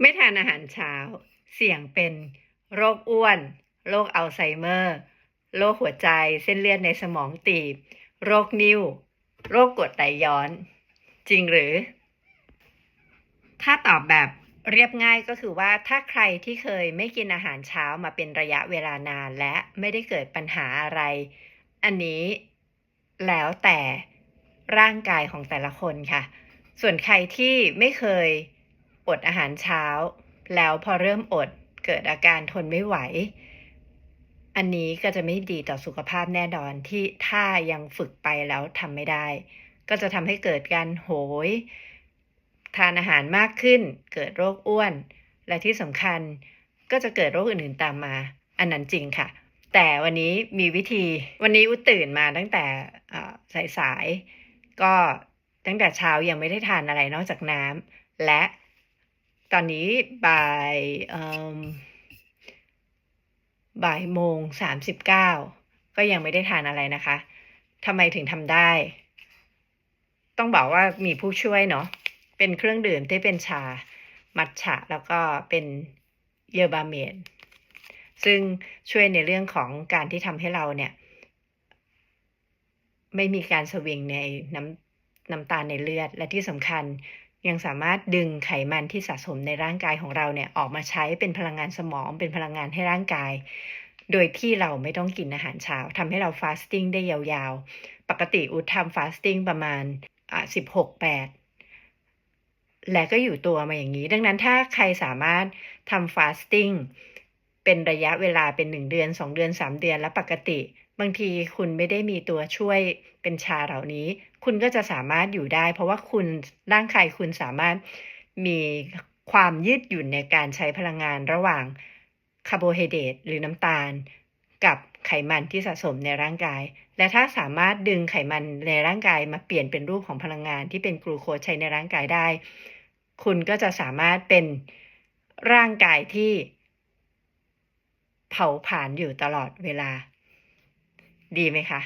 ไม่ทานอาหารเช้า เสี่ยงเป็นโรคอ้วน โรคอัลไซเมอร์ โรคหัวใจเส้นเลือดในสมองตีบ โรคนิ่วโรคกรดไหลย้อน จริงหรือ ถ้าตอบแบบเรียบง่ายก็คือว่าถ้าใครที่เคยไม่กินอาหารเช้ามาเป็นระยะเวลานานและไม่ได้เกิดปัญหาอะไร อันนี้แล้วแต่ร่างกายของแต่ละคนค่ะ ส่วนใครที่ไม่เคย อดอาหารเช้า แล้วพอเริ่มอดเกิดอาการทนไม่ไหว อันนี้ก็จะไม่ดีต่อสุขภาพแน่นอนที่ถ้ายังฝึกไปแล้วทำไม่ได้ ก็จะทำให้เกิดการโหย ทานอาหารมากขึ้น เกิดโรคอ้วน และที่สำคัญก็จะเกิดโรคอื่นๆตามมา อันนั้นจริงค่ะ แต่วันนี้มีวิธี วันนี้อุตื่นมาตั้งแต่สายๆก็ตั้งแต่เช้ายังไม่ได้ทานอะไรนอกจากน้ำและ ตอนนี้บ่ายบ่ายโมงสามสิบเก้าก็ยังไม่ได้ทานอะไรนะคะทำไมถึงทำได้ ต้องบอกว่ามีผู้ช่วยเนาะเป็นเครื่องดื่มที่เป็นชา มัทฉะ แล้วก็เป็นเยอร์บาเมนซึ่งช่วยในเรื่องของการที่ทำให้เราเนี่ย ไม่มีการสวิงในน้ำน้ำตาลในเลือดและที่สำคัญ ยังสามารถดึงไขมันที่สะสมในร่างกายของเราเนี่ยออกมาใช้เป็นพลังงานสมอง เป็นพลังงานให้ร่างกาย โดยที่เราไม่ต้องกินอาหารเช้าทำให้เราฟาสติ้งได้ยาวๆ ปกติอุททำฟาสติ้งประมาณอ่าสิบหกแปดและก็อยู่ตัวมาอย่างนี้ ดังนั้นถ้าใครสามารถทำฟาสติ้งเป็นระยะเวลาเป็นหนึ่งเดือนสองเดือนสามเดือนและปกติ บางทีคุณไม่ได้มีตัวช่วยเป็นชาเหล่านี้ คุณก็จะสามารถอยู่ได้ เพราะว่าคุณร่างกายคุณสามารถมีความยืดหยุ่นในการใช้พลังงานระหว่างคาร์โบไฮเดรตหรือน้ำตาล กับไขมันที่สะสมในร่างกาย และถ้าสามารถดึงไขมันในร่างกายมาเปลี่ยนเป็นรูปของพลังงานที่เป็นกลูโคสใช้ในร่างกายได้ คุณก็จะสามารถเป็นร่างกายที่เผาผลาญอยู่ตลอดเวลา ดีไหมคะ